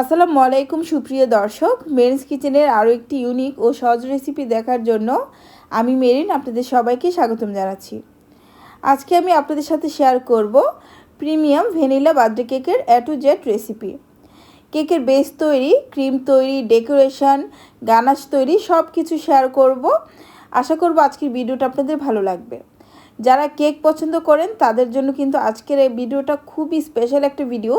আসসালামু আলাইকুম, সুপ্রিয় দর্শক। মেরিনস কিচেনের আরও একটি ইউনিক ও সহজ রেসিপি দেখার জন্য আমি মেরিন আপনাদের সবাইকে স্বাগতম জানাচ্ছি। আজকে আমি আপনাদের সাথে শেয়ার করব প্রিমিয়াম ভ্যানিলা বার্থডে কেকের এ টু জেড রেসিপি কেকের বেস তৈরি ক্রিম তৈরি ডেকোরেশন গানাশ তৈরি সব কিছু শেয়ার করব। আশা করব আজকের ভিডিওটা আপনাদের ভালো লাগবে। যারা কেক পছন্দ করেন, তাদের জন্য কিন্তু আজকের এই ভিডিওটা খুবই স্পেশাল একটা ভিডিও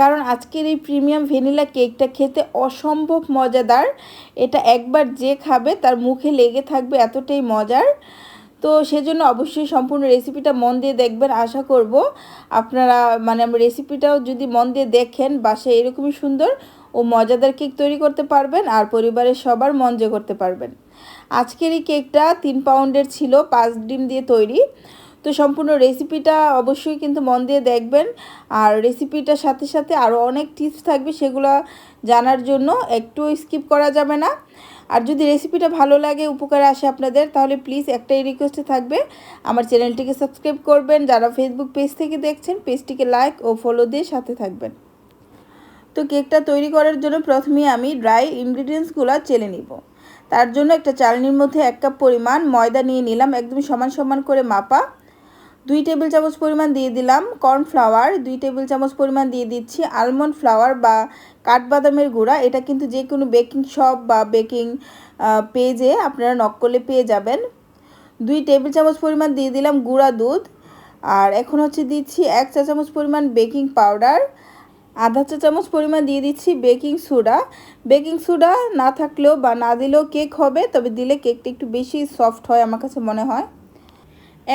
কারণ আজকের এই প্রিমিয়াম ভ্যানিলা কেকটা খেতে অসম্ভব মজাদার। এটা একবার যে খাবে তার মুখে লেগে থাকবে এতটাই মজার। তো সেজন্য অবশ্যই সম্পূর্ণ রেসিপিটা মন দিয়ে দেখবেন, আশা করব। আপনারা মানে রেসিপিটাও যদি মন দিয়ে দেখেন, বাসায় এরকমই সুন্দর ও মজাদার কেক তৈরি করতে পারবেন আর পরিবারের সবার মন করতে পারবেন। আজকের এই কেকটা তিন পাউন্ডের ছিল, পাঁচ ডিম দিয়ে তৈরি। তো সম্পূর্ণ রেসিপিটা অবশ্যই কিন্তু মন দিয়ে দেখবেন। আর রেসিপিটার সাথে সাথে আরও অনেক টিপস থাকবে সেগুলো জানার জন্য একটু স্কিপ করা যাবে না। আর যদি রেসিপিটা ভালো লাগে, উপকারে আসে আপনাদের, তাহলে প্লিজ একটাই রিকোয়েস্টে থাকবে, আমার চ্যানেলটিকে সাবস্ক্রাইব করবেন। যারা ফেসবুক পেজ থেকে দেখছেন পেজটিকে লাইক ও ফলো দিয়ে সাথে থাকবেন। তো কেকটা তৈরি করার জন্য প্রথমে আমি ড্রাই ইনগ্রিডিয়েন্টসগুলো চেলে নিব। তার জন্য একটা চালনির মধ্যে এক কাপ পরিমাণ ময়দা নিয়ে নিলাম, একদম সমান সমান করে মাপা। দুই টেবিল চামচ পরিমাণ দিয়ে দিলাম কর্নফ্লাওয়ার দুই টেবিল চামচ পরিমাণ দিয়ে দিচ্ছি আলমন্ড ফ্লাওয়ার বা কাঠবাদামের গুঁড়া। এটা কিন্তু যে কোনো বেকিং শপ বা বেকিং পেজে আপনারা নক করলে পেয়ে যাবেন। দুই টেবিল চামচ পরিমাণ দিয়ে দিলাম গুঁড়া দুধ। আর এখন হচ্ছে দিচ্ছি এক চা চামচ পরিমাণ বেকিং পাউডার আধা চা চামচ পরিমাণ দিয়ে দিচ্ছি বেকিং সোডা বেকিং সোডা না থাকলেও বা না দিলেও কেক হবে, তবে দিলে কেকটা একটু বেশি সফট হয় আমার কাছে মনে হয়।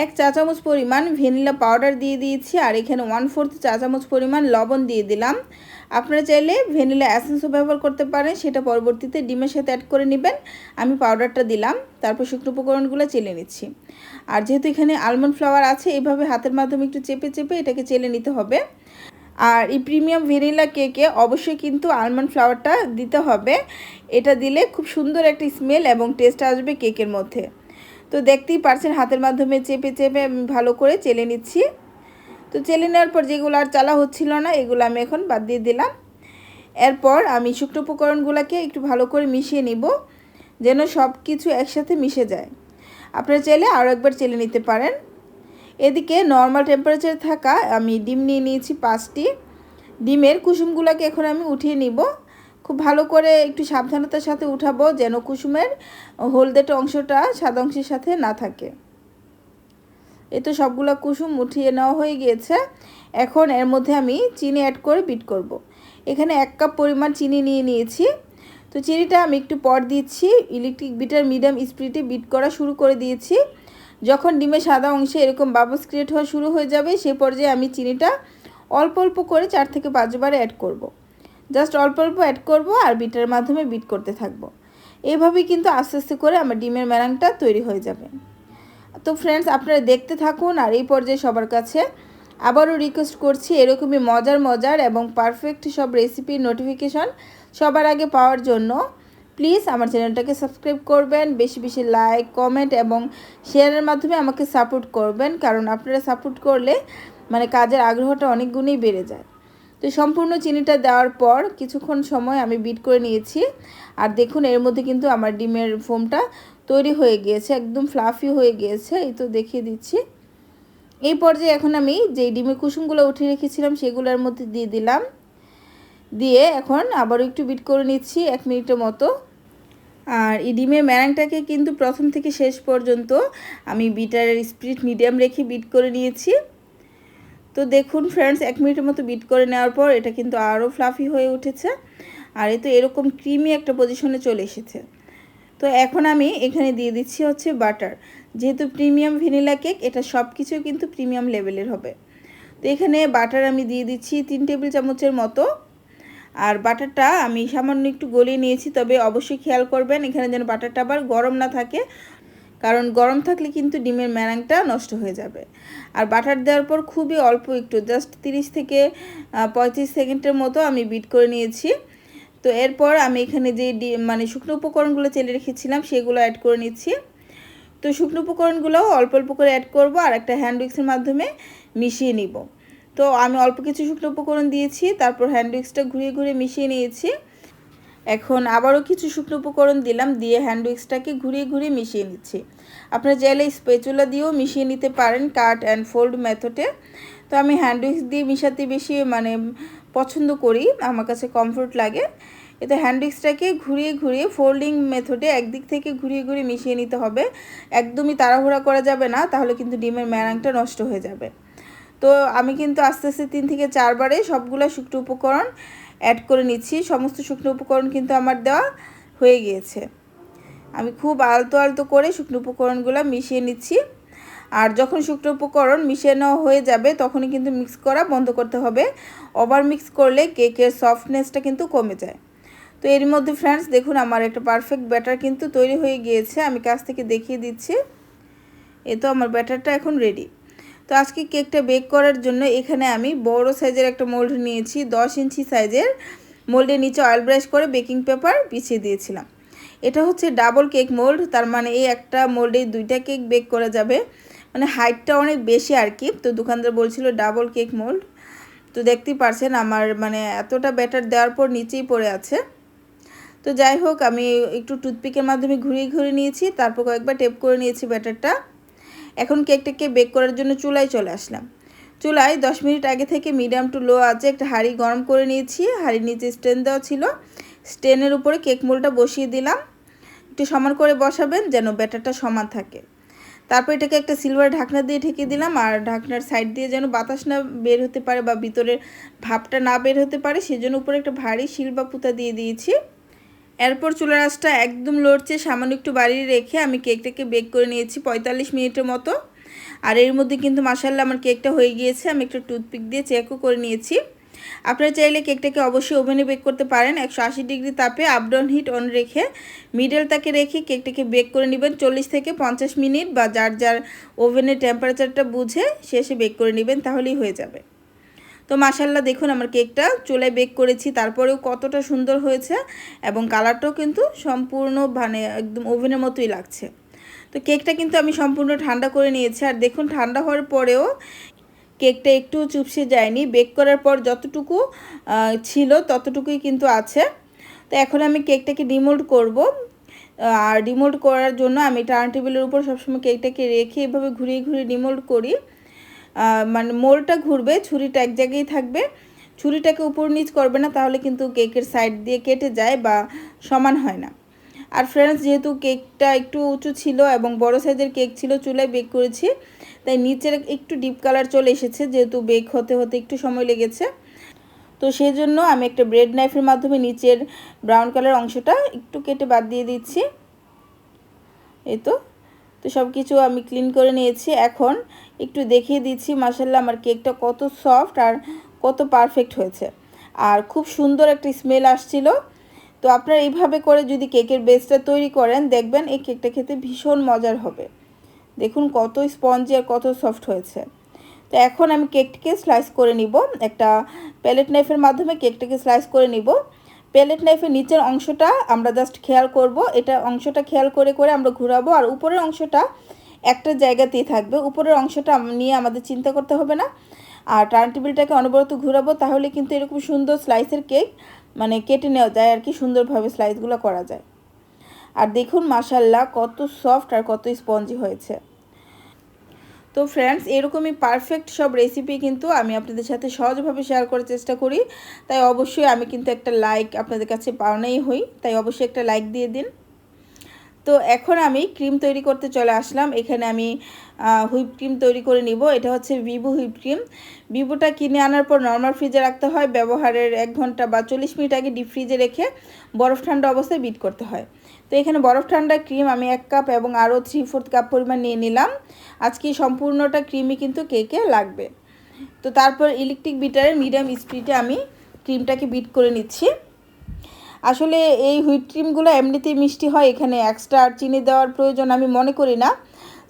এক চা চামচ পরিমাণ ভ্যানিলা পাউডার দিয়ে দিয়েছি আর এখানে ওয়ান ফোর্থ চা চামচ পরিমাণ লবণ দিয়ে দিলাম। আপনারা চাইলে ভ্যানিলা অ্যাসেন্সও ব্যবহার করতে পারেন, সেটা পরবর্তীতে ডিমের সাথে অ্যাড করে নেবেন। আমি পাউডারটা দিলাম, তারপর শুকনো উপকরণগুলো চেলে নিচ্ছি। আর যেহেতু এখানে আলমন্ড ফ্লাওয়ার আছে এইভাবে হাতের মাধ্যমে একটু চেপে চেপে এটাকে চেলে নিতে হবে। আর এই প্রিমিয়াম ভ্যানিলা কেকে অবশ্যই কিন্তু আলমন্ড ফ্লাওয়ারটা দিতে হবে। এটা দিলে খুব সুন্দর একটা স্মেল এবং টেস্ট আসবে কেকের মধ্যে। তো দেখতেই পারছেন, হাতের মাধ্যমে চেপে চেপে আমি ভালো করে চেলে নিচ্ছি। তো চেলে নেওয়ার পর যেগুলো আর চালা হচ্ছিল না, এগুলো আমি এখন বাদ দিয়ে দিলাম। এরপর আমি শুকনো উপকরণগুলোকে একটু ভালো করে মিশিয়ে নিব, যেন সব কিছু একসাথে মিশে যায়। আপনারা চাইলে আরও একবার চেলে নিতে পারেন। এদিকে নর্মাল টেম্পারেচারে থাকা আমি ডিম নিয়ে নিয়েছি পাঁচটি। ডিমের কুসুমগুলোকে এখন আমি উঠিয়ে নিব। খুব ভালো করে একটু সাবধানতার সাথে উঠাবো যেন কুসুমের হলদেট অংশটা সাদা অংশের সাথে না থাকে। এ তো সবগুলো কুসুম উঠিয়ে নেওয়া হয়ে গিয়েছে। এখন এর মধ্যে আমি চিনি অ্যাড করে বিট করব। এখানে এক কাপ পরিমাণ চিনি নিয়ে নিয়েছি। তো চিনিটা আমি একটু পর দিচ্ছি। ইলেকট্রিক বিটার মিডিয়াম স্পিডে বিট করা শুরু করে দিয়েছি। যখন ডিমের সাদা অংশে এরকম বাবলস ক্রিয়েট হওয়া শুরু হয়ে যাবে, সে পর্যায়ে আমি চিনিটা অল্প অল্প করে চার থেকে পাঁচবার অ্যাড করব। জাস্ট অল্প অল্প অ্যাড করব আর বিটার মাধ্যমে বিট করতে থাকব। এইভাবেই কিন্তু আস্তে আস্তে করে আমার ডিমের ম্যারাংটা তৈরি হয়ে যাবে। তো ফ্রেন্ডস আপনারা দেখতে থাকুন আর এই পর্যায়ে সবার কাছে আবারও রিকোয়েস্ট করছি এরকমই মজার মজার এবং পারফেক্ট সব রেসিপির নোটিফিকেশন সবার আগে পাওয়ার জন্য। প্লিজ আমার চ্যানেলটাকে সাবস্ক্রাইব করবেন, বেশি বেশি লাইক কমেন্ট এবং শেয়ারের মাধ্যমে আমাকে সাপোর্ট করবেন। কারণ আপনারা সাপোর্ট করলে মানে কাজের আগ্রহটা অনেক গুণেই বেড়ে যায়। তো সম্পূর্ণ চিনিটা দেওয়ার পর কিছুক্ষণ সময় আমি বিট করে নিয়েছি। আর দেখুন, এর মধ্যে কিন্তু আমার ডিমের ফোমটা তৈরি হয়ে গিয়েছে, একদম ফ্লাফি হয়ে গিয়েছে। এই তো দেখিয়ে দিচ্ছি। এই পর্যায়ে এখন আমি যে ডিমের কুসুমগুলো উঠে রেখেছিলাম, সেগুলোর মধ্যে দিয়ে দিলাম। দিয়ে এখন আবারও একটু বিট করে নিচ্ছি এক মিনিটের মতো। আর এই ডিমের ম্যারাংটাকে কিন্তু প্রথম থেকে শেষ পর্যন্ত আমি বিটারের স্পিড মিডিয়াম রেখে বিট করে নিয়েছি। তো দেখুন ফ্রেন্ডস এক মিনিটের মতো বিট করে নেওয়ার পর এটা কিন্তু আরও ফ্লাফি হয়ে উঠেছে। আর এ তো এরকম ক্রিমি একটা পজিশনে চলে এসেছে। তো এখন আমি এখানে দিয়ে দিচ্ছি হচ্ছে বাটার যেহেতু প্রিমিয়াম ভ্যানিলা কেক এটা সব কিছুই কিন্তু প্রিমিয়াম লেভেলের হবে। তো এখানে বাটার আমি দিয়ে দিচ্ছি তিন টেবিল চামচের মতো। আর বাটারটা আমি সামান্য একটু গলিয়ে নিয়েছি, তবে অবশ্যই খেয়াল করবেন, এখানে যেন বাটারটা আবার গরম না থাকে। কারণ গরম থাকলে কিন্তু ডিমের ম্যারাংটা নষ্ট হয়ে যাবে। আর বাটার দেওয়ার পর খুবই অল্প একটু জাস্ট তিরিশ থেকে পঁয়ত্রিশ সেকেন্ডের মতো আমি বিট করে নিয়েছি। তো এরপর আমি এখানে যে মানে শুকনো উপকরণগুলো চেলে রেখেছিলাম, সেগুলো অ্যাড করে নিচ্ছি। তো শুকনো উপকরণগুলো অল্প অল্প করে অ্যাড করব আর একটা হ্যান্ড উইক্সের মাধ্যমে মিশিয়ে নিব। তো আমি অল্প কিছু শুকনো উপকরণ দিয়েছি, তারপর হ্যান্ড উইক্সটা ঘুরিয়ে ঘুরিয়ে মিশিয়ে নিয়েছি। এখন আবারও কিছু শুকনো উপকরণ দিলাম, দিয়ে হ্যান্ড উইক্সটাকে ঘুরিয়ে ঘুরিয়ে মিশিয়ে নিচ্ছি। আপনারা চাইলে স্পেচুলা দিয়েও মিশিয়ে নিতে পারেন কাট অ্যান্ড ফোল্ড মেথডে তো আমি হ্যান্ড উইক্স দিয়ে মিশাতে বেশি মানে পছন্দ করি, আমার কাছে কমফোর্ট লাগে। এতে হ্যান্ড উইক্সটাকে ঘুরিয়ে ঘুরিয়ে ফোল্ডিং মেথডে একদিক থেকে ঘুরিয়ে ঘুরিয়ে মিশিয়ে নিতে হবে। একদমই তাড়াহুড়া করা যাবে না, তাহলে কিন্তু ডিমের ম্যারাংটা নষ্ট হয়ে যাবে। তো আমি কিন্তু আস্তে আস্তে তিন থেকে চারবারে সবগুলো শুকনো উপকরণ অ্যাড করে নিচ্ছি। সমস্ত শুকনো উপকরণ কিন্তু আমার দেওয়া হয়ে গিয়েছে। আমি খুব আলতো আলতো করে শুকনো উপকরণগুলো মিশিয়ে নিচ্ছি। আর যখন শুকনো উপকরণ মিশিয়ে নেওয়া হয়ে যাবে, তখনই কিন্তু মিক্স করা বন্ধ করতে হবে। ওভার মিক্স করলে কেকের সফটনেসটা কিন্তু কমে যায়। তো এর মধ্যে ফ্রেন্ডস দেখুন আমার একটা পারফেক্ট ব্যাটার কিন্তু তৈরি হয়ে গিয়েছে। আমি কাছ থেকে দেখিয়ে দিচ্ছি। এ তো আমার ব্যাটারটা এখন রেডি তো আজকে কেকটা বেক করার জন্য এখানে আমি বড় সাইজের একটা মোল্ড নিয়েছি, দশ ইঞ্চি সাইজের মোল্ডের নিচে অয়েল ব্রাশ করে বেকিং পেপার বিছিয়ে দিয়েছিলাম। এটা হচ্ছে ডাবল কেক মোল্ড, তার মানে এই একটা মোল্ডে দুইটা কেক বেক করা যাবে। মানে হাইটটা অনেক বেশি আর কি, তো দোকানদার বলছিল ডাবল কেক মোল্ড। তো দেখতেই পারছেন আমার মানে এতটা ব্যাটার দেওয়ার পর নিচেই পড়ে আছে। তো যাই হোক, আমি একটু টুথপিকের মাধ্যমে ঘুরিয়ে ঘুরিয়ে নিয়েছি, তারপর কয়েকবার টেপ করে নিয়েছি ব্যাটারটা। এখন কেকটাকে বেক করার জন্য চুলায় চলে আসলাম। চুলায় দশ মিনিট আগে থেকে মিডিয়াম টু লো আছে একটা হাঁড়ি গরম করে নিয়েছি। হাঁড়ির নিচে স্টেন দেওয়া ছিল। স্টেনের উপরে কেক মোলটা বসিয়ে দিলাম। একটু সমান করে বসাবেন যেন ব্যাটারটা সমান থাকে। তারপর এটাকে একটা সিলভার ঢাকনা দিয়ে ঢেকে দিলাম আর ঢাকনার সাইড দিয়ে যেন বাতাস না বের হতে পারে বা ভিতরের ভাবটা না বের হতে পারে, সেজন্য উপরে একটা ভারী শিল বা পুঁতা দিয়ে দিয়েছি। এরপর চুলার আঁচটা একদম লড়ছে, সামান্য একটু বাড়িয়ে রেখে আমি কেকটাকে বেক করে নিয়েছি পঁয়তাল্লিশ মিনিটের মতো। আর এর মধ্যে কিন্তু মাসাল্লাহ আমার কেকটা হয়ে গিয়েছে, আমি একটা টুথপিক দিয়ে চেকও করে নিয়েছি। আপনারা চাইলে কেকটাকে অবশ্যই ওভেনে বেক করতে পারেন, একশো আশি ডিগ্রি তাপে আপডাউন হিট অন রেখে মিডল তাকে রেখে কেকটাকে বেক করে নেবেন চল্লিশ থেকে পঞ্চাশ মিনিট বা যার যার ওভেনের টেম্পারেচারটা বুঝে শেষে বেক করে নেবেন, তাহলেই হয়ে যাবে। তো মাসাল্লাহ দেখুন আমার কেকটা চুলায় বেক করেছি, তারপরেও কতটা সুন্দর হয়েছে এবং কালারটাও কিন্তু সম্পূর্ণ মানে একদম ওভেনের মতোই লাগছে। তো কেকটা কিন্তু আমি সম্পূর্ণ ঠান্ডা করে নিয়েছি আর দেখুন ঠান্ডা হওয়ার পরেও কেকটা একটু চুপসে যায়নি। বেক করার পর যতটুকু ছিল ততটুকুই কিন্তু আছে। তো এখন আমি কেকটাকে ডিমোল্ড করব। আর ডিমোল্ড করার জন্য আমি টার্ন টেবিলের উপর সবসময় কেকটাকে রেখে এভাবে ঘুরিয়ে ঘুরিয়ে ডিমোল্ড করি। মানে মোলটা ঘুরবে, ছুরিটা এক জায়গায় থাকবে। ছুরিটাকে উপর নিচ করবে না, তাহলে কিন্তু কেকের সাইড দিয়ে কেটে যায় বা সমান হয় না। আর ফ্রেন্ডস যেহেতু কেকটা একটু উঁচু ছিল এবং বড় সাইজের কেক ছিল, চুলায় বেক করেছি, তাই নিচের একটু ডিপ কালার চলে এসেছে, যেহেতু বেক হতে হতে একটু সময় লেগেছে। তো সেই জন্য আমি একটা ব্রেড নাইফের মাধ্যমে নিচের ব্রাউন কালার অংশটা একটু কেটে বাদ দিয়ে দিচ্ছি। এই তো। তো সব কিছু আমি ক্লিন করে নিয়েছি। এখন একটু দেখিয়ে দিচ্ছি মাসাল্লাহ আমার কেকটা কত সফট আর কত পারফেক্ট হয়েছে। আর খুব সুন্দর একটা স্মেল আসছিল। তো আপনারা এইভাবে করে যদি কেকের বেসটা তৈরি করেন, দেখবেন এই কেকটা খেতে ভীষণ মজার হবে। দেখুন কত স্পঞ্জি আর কত সফট হয়েছে। তো এখন আমি কেকটিকে স্লাইস করে নিব। একটা প্যালেট নাইফের মাধ্যমে কেকটাকে স্লাইস করে নিব। প্যালেট নাইফের নিচের অংশটা আমরা জাস্ট খেয়াল করব। এটা অংশটা খেয়াল করে করে আমরা ঘুরাবো। আর উপরের অংশটা একটা জায়গাতেই থাকবে। উপরের অংশটা নিয়ে আমাদের চিন্তা করতে হবে না। আর টার্ন টেবিলটাকে অনবরত ঘুরাবো, তাহলে কিন্তু এরকম সুন্দর স্লাইসের কেক মানে কেটে নেওয়া যায় আর কি, সুন্দরভাবে স্লাইসগুলো করা যায়। আর দেখুন মাসাল্লাহ কত সফট আর কত স্পঞ্জি হয়েছে। তো ফ্রেন্ডস এরকমই পারফেক্ট সব রেসিপি কিন্তু আমি আপনাদের সাথে সহজভাবে শেয়ার করার চেষ্টা করি। তাই অবশ্যই আমি কিন্তু একটা লাইক আপনাদের কাছে পাওনাই হই। তাই অবশ্যই একটা লাইক দিয়ে দিন। তো এখন আমি ক্রিম তৈরি করতে চলে আসলাম। এখানে আমি হুইপ ক্রিম তৈরি করে নিব। এটা হচ্ছে ভিভো হুইপ ক্রিম। ভিভোটা কিনে আনার পর নর্মাল ফ্রিজে রাখতে হয়। ব্যবহারের এক ঘণ্টা বা চল্লিশ মিনিট আগে ডিপ ফ্রিজে রেখে বরফ ঠান্ডা অবস্থায় বিট করতে হয়। তো এখানে বরফ ঠান্ডা ক্রিম আমি এক কাপ এবং আরও থ্রি ফোর্থ কাপ পরিমাণ নিয়ে নিলাম। আজকে সম্পূর্ণটা ক্রিমই কিন্তু কেকে লাগবে। তো তারপর ইলেকট্রিক বিটারের মিডিয়াম স্পিডে আমি ক্রিমটাকে বিট করে নিচ্ছি। আসলে এই হুইট ক্রিমগুলো এমনিতেই মিষ্টি হয়, এখানে এক্সট্রা আর চিনি দেওয়ার প্রয়োজন আমি মনে করি না।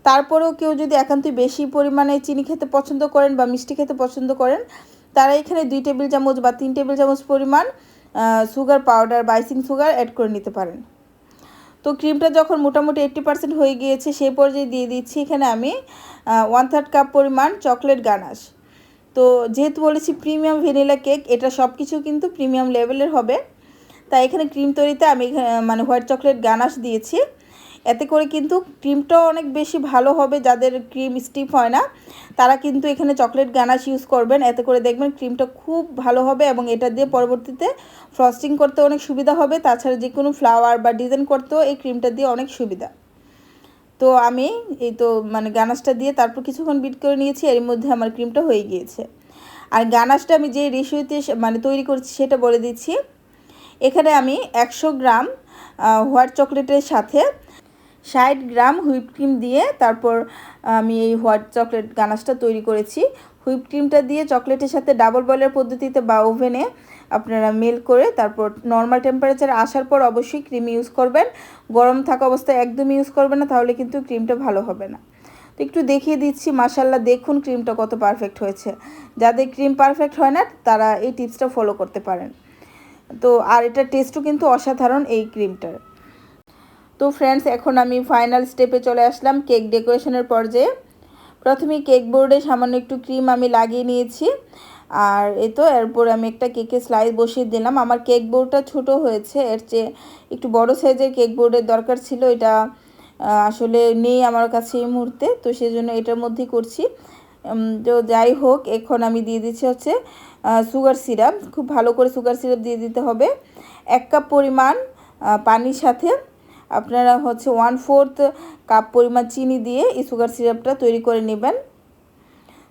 তারপরেও কেউ যদি একান্তই বেশি পরিমাণে চিনি খেতে পছন্দ করেন বা মিষ্টি খেতে পছন্দ করেন, তারা এখানে দুই টেবিল চামচ বা তিন টেবিল চামচ পরিমাণ সুগার পাউডার বাইসিং সুগার অ্যাড করে নিতে পারেন। তো ক্রিমটা যখন মোটামুটি এইট্টি পার্সেন্ট হয়ে গিয়েছে সেই পর্যায়ে দিয়ে দিচ্ছি এখানে আমি ওয়ান থার্ড কাপ পরিমাণ চকলেট গানাশ তো যেহেতু বলেছি প্রিমিয়াম ভ্যানিলা কেক এটা সব কিছু কিন্তু প্রিমিয়াম লেভেলের হবে। তাই এখানে ক্রিম তৈরিতে আমি মানে হোয়াইট চকলেট গানাশ দিয়েছি। এতে করে কিন্তু ক্রিমটাও অনেক বেশি ভালো হবে, যাদের ক্রিম স্টিপ হয় না, তারা কিন্তু এখানে চকলেট গানাশ ইউজ করবেন। এতে করে দেখবেন ক্রিমটা খুব ভালো হবে এবং এটা দিয়ে পরবর্তীতে ফ্রস্টিং করতে অনেক সুবিধা হবে। তাছাড়া যে কোনো ফ্লাওয়ার বা ডিজাইন করতেও এই ক্রিমটা দিয়ে অনেক সুবিধা। তো আমি এই তো মানে গানাশটা দিয়ে তারপর কিছুক্ষণ বিট করে নিয়েছি, এর মধ্যে আমার ক্রিমটা হয়ে গিয়েছে। আর গানাশটা আমি যে রেশিওতে মানে তৈরি করছি সেটা বলে দিচ্ছি। এখানে আমি একশো গ্রাম হোয়াইট চকলেটের সাথে ষাট গ্রাম হুইপ ক্রিম দিয়ে তারপর আমি এই হোয়াইট চকলেট গানাশটা তৈরি করেছি। হুইপ ক্রিমটা দিয়ে চকলেটের সাথে ডাবল বয়েলের পদ্ধতিতে বা ওভেনে আপনারা মেল করে তারপর নর্মাল টেম্পারেচারে আসার পর অবশ্যই ক্রিম ইউজ করবেন। গরম থাকা অবস্থায় একদম ইউজ করবেন না, তাহলে কিন্তু ক্রিমটা ভালো হবে না। তো একটু দেখিয়ে দিচ্ছি মাসাল্লাহ দেখুন ক্রিমটা কত পারফেক্ট হয়েছে। যাদের ক্রিম পারফেক্ট হয় না, তারা এই টিপসটা ফলো করতে পারেন। তো আর এটা টেস্টও কিন্তু অসাধারণ এই ক্রিমটার তো ফ্রেন্ডস এখন আমি ফাইনাল স্টেপে চলে আসলাম কেক ডেকোরেশনের পর্যায়ে। প্রথমে কেক বোর্ডে সামান্য একটু ক্রিম আমি লাগিয়ে নিয়েছি। আর এ তো, এরপর আমি একটা কেকের স্লাইস বসিয়ে দিলাম। আমার কেক বোর্ডটা ছোট হয়েছে, এর চেয়ে একটু বড় সাইজের কেক বোর্ডের দরকার ছিল। এটা আসলে নেই আমার কাছে এই মুহূর্তে, তো সেই জন্য এটার মধ্যেই করছি। তো যাই হোক, এখন আমি দিয়ে দিচ্ছি হচ্ছে সুগার সিরাপ খুব ভালো করে সুগার সিরাপ দিয়ে দিতে হবে। এক কাপ পরিমাণ পানির সাথে আপনারা হচ্ছে ওয়ান ফোর্থ কাপ পরিমাণ চিনি দিয়ে এই সুগার সিরাপটা তৈরি করে নেবেন।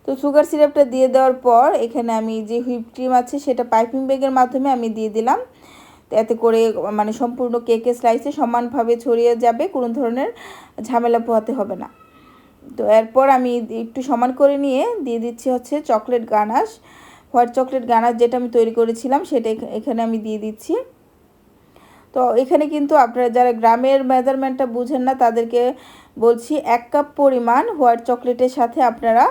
তো সুগার সিরাপটা দিয়ে দেওয়ার পর এখানে আমি যে হুইপ ক্রিম আছে সেটা পাইপিং ব্যাগের মাধ্যমে আমি দিয়ে দিলাম। এতে করে মানে সম্পূর্ণ কেকের স্লাইসে সমানভাবে ছড়িয়ে যাবে, কোনো ধরনের ঝামেলা পোহাতে হবে না। তো এরপর আমি একটু সমান করে নিয়ে দিয়ে দিচ্ছি হচ্ছে চকলেট গানাশ। হোয়াইট চকলেট গানার যেটা আমি তৈরি করেছিলাম, সেটা এখানে আমি দিয়ে দিচ্ছি। তো এখানে কিন্তু আপনারা যারা গ্রামের মেজারমেন্টটা বুঝেন না, তাদেরকে বলছি এক কাপ পরিমাণ হোয়াইট চকলেটের সাথে আপনারা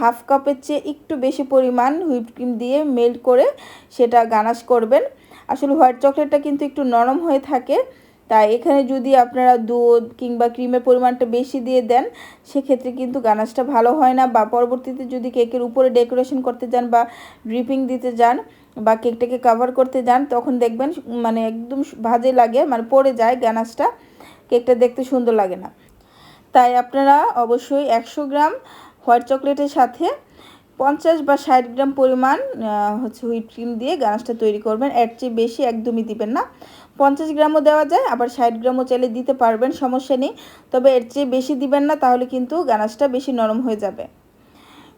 হাফ কাপের চেয়ে একটু বেশি পরিমাণ হুইপ ক্রিম দিয়ে মেল্ট করে সেটা গানাশ করবেন। আসলে হোয়াইট চকলেটটা কিন্তু একটু নরম হয়ে থাকে তাই এখানে যদি আপনারা দুধ কিংবা ক্রিমের পরিমাণটা বেশি দিয়ে দেন, সেক্ষেত্রে কিন্তু গানাশটা ভালো হয় না বা পরবর্তীতে যদি কেকের উপরে ডেকোরেশন করতে যান বা ড্রিপিং দিতে যান বা কেকটাকে কাভার করতে যান, তখন দেখবেন মানে একদম ভাজে লাগে মানে পড়ে যায় গানাশটা। কেকটা দেখতে সুন্দর লাগে না। তাই আপনারা অবশ্যই একশো গ্রাম হোয়াইট চকলেটের সাথে পঞ্চাশ বা ষাট গ্রাম পরিমাণ হচ্ছে হুইট ক্রিম দিয়ে গানাশটা তৈরি করবেন। এর চেয়ে বেশি একদমই দিবেন না। পঞ্চাশ গ্রামও দেওয়া যায়, আবার ষাট গ্রামও চাইলে দিতে পারবেন, সমস্যা নেই। তবে এর চেয়ে বেশি দিবেন না, তাহলে কিন্তু গানাশটা বেশি নরম হয়ে যাবে।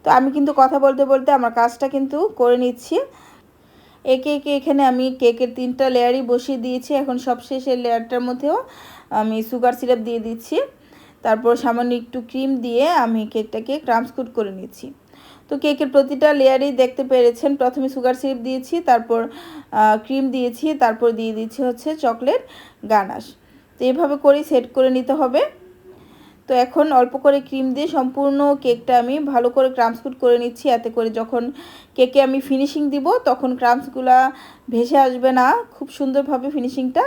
তো আমি কিন্তু কথা বলতে বলতে আমার কাজটা কিন্তু করে নিচ্ছি। একে একে এখানে আমি কেকের তিনটা লেয়ারই বসিয়ে দিয়েছি। এখন সবশেষের লেয়ারটার মধ্যেও আমি সুগার সিরাপ দিয়ে দিচ্ছি। তারপর সামান্য একটু ক্রিম দিয়ে আমি কেকটাকে ক্রামস্কুট করে নিচ্ছি। তো কেকের প্রতিটা লেয়ারেই দেখতে পেরেছেন। প্রথমে সুগার সিরাপ দিয়েছি, তারপর ক্রিম দিয়েছি, তারপর দিয়ে দিচ্ছি হচ্ছে চকলেট, গানাশ। তো এইভাবে করেই সেট করে নিতে হবে। তো এখন অল্প করে ক্রিম দিয়ে সম্পূর্ণ কেকটা আমি ভালো করে ক্রামসকুট করে নিচ্ছি। এতে করে যখন কেকে আমি ফিনিশিং দিব, তখন ক্রামসগুলা ভেসে আসবে না। খুব সুন্দরভাবে ফিনিশিংটা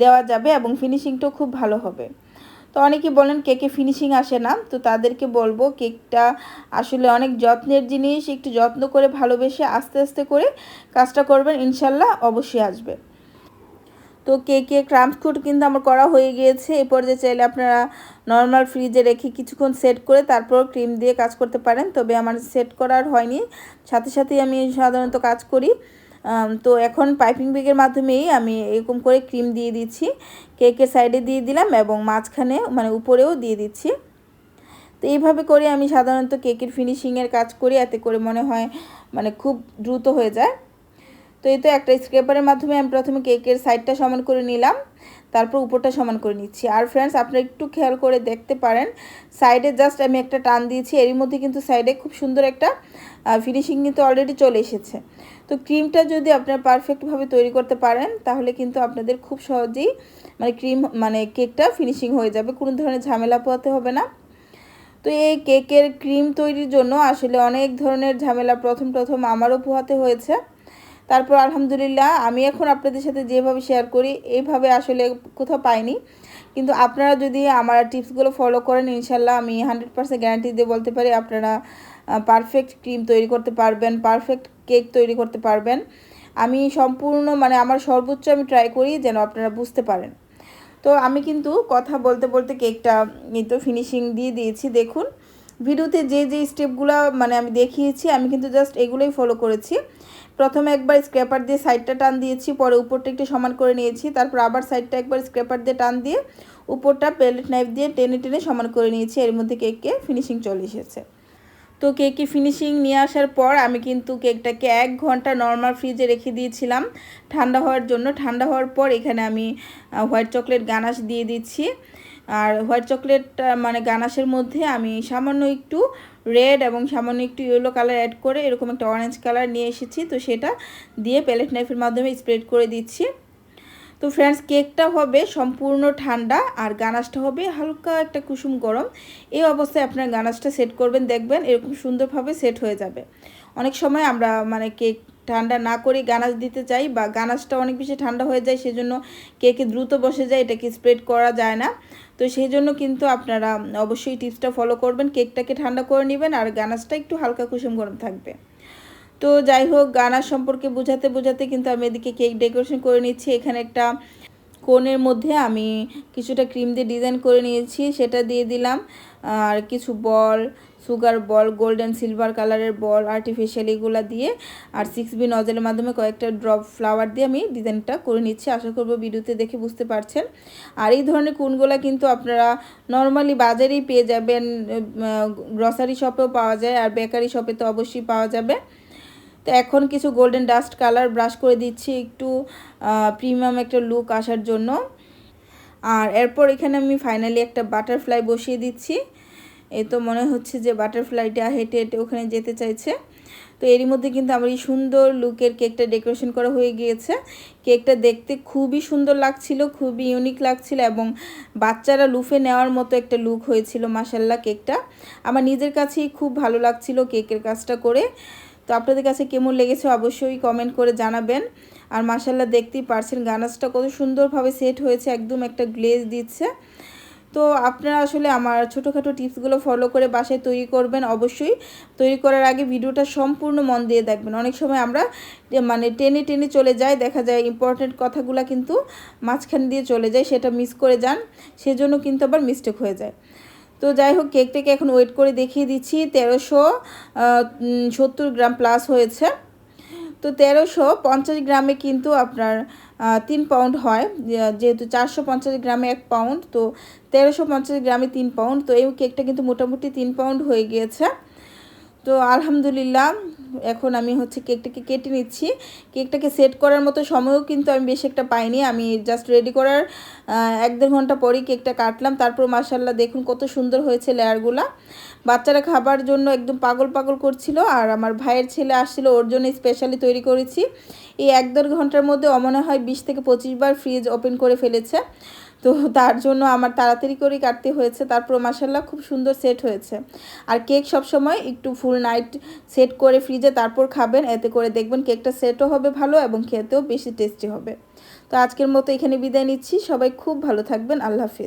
দেওয়া যাবে এবং ফিনিশিংটাও খুব ভালো হবে। তো অনেকে বলেন কেকে ফিনিশিং আসে না, তো তাদেরকে বলব কেকটা আসলে অনেক যত্নের জিনিস, একটু যত্ন করে ভালোবেসে আস্তে আস্তে করে কাজটা করবেন, ইনশাল্লাহ অবশ্যই আসবে। তো কেকে ক্রামস্কুট কিন্তু আমার করা হয়ে গিয়েছে এই পর্যায়ে চাইলে আপনারা নর্মাল ফ্রিজে রেখে কিছুক্ষণ সেট করে তারপর ক্রিম দিয়ে কাজ করতে পারেন, তবে আমার সেট করার হয়নি, সাথে সাথেই আমি সাধারণত কাজ করি। তো এখন পাইপিং ব্যাগের মাধ্যমেই আমি এরকম করে ক্রিম দিয়ে দিচ্ছি কেকের সাইডে দিয়ে দিলাম এবং মাঝখানে মানে উপরেও দিয়ে দিচ্ছি। তো এইভাবে করে আমি সাধারণত কেকের ফিনিশিংয়ের কাজ করি, এতে করে মনে হয় মানে খুব দ্রুত হয়ে যায়। তো এই তো একটা স্ক্রেপারের মাধ্যমে আমি প্রথমে কেকের সাইডটা সমান করে নিলাম। তারপর উপরটা সমান করে নিচ্ছি। আর ফ্রেন্ডস আপনারা একটু খেয়াল করে দেখতে পারেন সাইডে জাস্ট আমি একটা টান দিয়েছি, এরই মধ্যে কিন্তু সাইডে খুব সুন্দর একটা ফিনিশিং কিন্তু অলরেডি চলে এসেছে। তো ক্রিমটা যদি আপনারা পারফেক্টভাবে তৈরি করতে পারেন, তাহলে কিন্তু আপনাদের খুব সহজেই মানে ক্রিম মানে কেকটা ফিনিশিং হয়ে যাবে, কোনো ধরনের ঝামেলা পোহাতে হবে না। তো এই কেকের ক্রিম তৈরির জন্য আসলে অনেক ধরনের ঝামেলা প্রথম প্রথম আমারও পোহাতে হয়েছে। তারপর আলহামদুলিল্লাহ, আমি এখন আপনাদের সাথে যেভাবে শেয়ার করি এইভাবে আসলে কোথাও পাইনি। কিন্তু আপনারা যদি আমার টিপসগুলো ফলো করেন ইনশাল্লাহ আমি হান্ড্রেড পার্সেন্ট গ্যারান্টি দিয়ে বলতে পারি, আপনারা পারফেক্ট ক্রিম তৈরি করতে পারবেন পারফেক্ট কেক তৈরি করতে পারবেন। আমি সম্পূর্ণ মানে আমার সর্বোচ্চ আমি ট্রাই করি যেন আপনারা বুঝতে পারেন। তো আমি কিন্তু কথা বলতে বলতে কেকটা কিন্তু ফিনিশিং দিয়ে দিয়েছি, দেখুন। ভিডিওতে যে যে স্টেপগুলো মানে আমি দেখিয়েছি, আমি কিন্তু জাস্ট এগুলোই ফলো করেছি। প্রথমে একবার স্ক্র্যাপার দিয়ে সাইডটা টান দিয়েছি, পরে উপরটা একটু সমান করে নিয়েছি, তারপর আবার সাইডটা একবার স্ক্র্যাপার দিয়ে টান দিয়ে উপরটা প্লেট নাইফ দিয়ে টেনে টেনে সমান করে নিয়েছি, এর মধ্যে কেককে ফিনিশিং চলে এসেছে। তো কেকে ফিনিশিং নিয়ে আসার পর আমি কিন্তু কেকটাকে এক ঘণ্টা নর্মাল ফ্রিজে রেখে দিয়েছিলাম। ঠান্ডা হওয়ার জন্য, ঠান্ডা হওয়ার পর এখানে আমি হোয়াইট চকলেট গানাশ দিয়ে দিচ্ছি। আর হোয়াইট চকলেট মানে গানাশের মধ্যে আমি সামান্য একটু রেড এবং সামান্য একটু ইয়েলো কালার অ্যাড করে এরকম একটা অরেঞ্জ কালার নিয়ে এসেছি। তো সেটা দিয়ে প্যালেট নাইফের মাধ্যমে স্প্রেড করে দিচ্ছি। তো ফ্রেন্ডস, কেকটা হবে সম্পূর্ণ ঠান্ডা আর গানাশটা হবে হালকা একটা কুসুম গরম। এই অবস্থায় আপনার গানাশটা সেট করবেন, দেখবেন এরকম সুন্দরভাবে সেট হয়ে যাবে। অনেক সময় আমরা মানে কেক ঠান্ডা না করে গানাশ দিতে চাই বা গানাশটা অনেক বেশি ঠান্ডা হয়ে যায়, সেজন্য কেকে দ্রুত বসে যায় এটাকে স্প্রেড করা যায় না। তো সেই জন্য কিন্তু আপনারা অবশ্যই টিপসটা ফলো করবেন কেকটাকে ঠান্ডা করে নেবেন আর গানাশটা একটু হালকা কুসুম গরম থাকবে। তো যাই হোক গানার সম্পর্কে বোঝাতে বোঝাতে কিন্তু আমি এদিকে কেক ডেকোরেশন করে নিচ্ছি। এখানে একটা কোনের মধ্যে আমি কিছুটা ক্রিম দিয়ে ডিজাইন করে নিয়েছি, সেটা দিয়ে দিলাম। আর কিছু ball sugar ball, golden silver কালারের বল আর্টিফিশিয়াল এগুলো দিয়ে আর সিক্স বি নজেলের মাধ্যমে কয়েকটা ড্রপ ফ্লাওয়ার দিয়ে আমি ডিজাইনটা করে নিচ্ছি। আশা করব ভিডিওতে দেখে বুঝতে পারছেন। আর এই ধরনের কোনগুলো কিন্তু আপনারা নর্মালি বাজারেই পেয়ে যাবেন গ্রসারি শপেও পাওয়া যায় আর বেকারি শপে তো অবশ্যই পাওয়া যাবে। তো এখন কিছু গোল্ডেন ডাস্ট কালার ব্রাশ করে দিচ্ছি একটু প্রিমিয়াম একটা লুক আসার জন্য। আর এরপর এখানে আমি ফাইনালি একটা বাটারফ্লাই বসিয়ে দিচ্ছি। এ তো মনে হচ্ছে যে বাটারফ্লাইটা হেঁটে হেঁটে ওখানে যেতে চাইছে। তো এরই মধ্যে কিন্তু আমার এই সুন্দর লুকের কেকটা ডেকোরেশন করা হয়ে গিয়েছে। কেকটা দেখতে খুবই সুন্দর লাগছিল, খুবই ইউনিক লাগছিল এবং বাচ্চারা লুফে নেওয়ার মতো একটা লুক হয়েছিল মাসাল্লা কেকটা। আমার নিজের কাছেই খুব ভালো লাগছিল কেকের কাজটা করে। তো আপনাদের কাছে কেমন লেগেছে অবশ্যই কমেন্ট করে জানাবেন। আর মাসাল্লাহ দেখতেই পারছেন গানাসটা কত সুন্দরভাবে সেট হয়েছে, একদম একটা গ্লেজ দিচ্ছে। তো আপনারা আসলে আমার ছোটোখাটো টিপসগুলো ফলো করে বাসায় তৈরি করবেন অবশ্যই। তৈরি করার আগে ভিডিওটা সম্পূর্ণ মন দিয়ে দেখবেন। অনেক সময় আমরা মানে টেনে টেনে চলে যাই, দেখা যায় ইম্পর্টেন্ট কথাগুলো কিন্তু মাঝখান দিয়ে চলে যায়, সেটা মিস করে যান, সেজন্য কিন্তু আবার মিস্টেক হয়ে যায়। তো যাই হোক কেকটাকে এখন ওয়েট করে দেখিয়ে দিচ্ছি। তেরোশো সত্তর গ্রাম প্লাস হয়েছে। তো তেরোশো পঞ্চাশ গ্রামে কিন্তু আপনার তিন পাউন্ড হয়। যেহেতু চারশো পঞ্চাশ গ্রামে এক পাউন্ড তো তেরোশো পঞ্চাশ গ্রামে তিন পাউন্ড তো এই কেকটা কিন্তু মোটামুটি তিন পাউন্ড হয়ে গিয়েছে। তো আলহামদুলিল্লাহ, এখন আমি হচ্ছে কেকটাকে কেটে নিচ্ছি। কেকটাকে সেট করার মতো সময়ও কিন্তু আমি বেশি একটা পাইনি। আমি জাস্ট রেডি করার এক দেড় ঘণ্টা পরেই কেকটা কাটলাম। তারপর মাসাল্লাহ দেখুন কত সুন্দর হয়েছে লেয়ারগুলা। বাচ্চারা খাবার জন্য একদম পাগল পাগল করছিল আর আমার ভাইয়ের ছেলে আসছিল, ওর জন্য স্পেশালি তৈরি করেছি। এই এক দেড় ঘণ্টার মধ্যে মনে হয় বিশ থেকে পঁচিশ বার ফ্রিজ ওপেন করে ফেলেছে। তো তার জন্য আমার তাড়াতাড়ি করেই কাটতে হয়েছে। তারপর মাসাল্লাহ খুব সুন্দর সেট হয়েছে। আর কেক সবসময় একটু ফুল নাইট সেট করে ফ্রিজে তারপর খাবেন। এতে করে দেখবেন কেকটা সেটও হবে ভালো এবং খেতেও বেশি টেস্টি হবে। তো আজকের মতো এখানে বিদায় নিচ্ছি। সবাই খুব ভালো থাকবেন। আল্লাহ হাফিজ।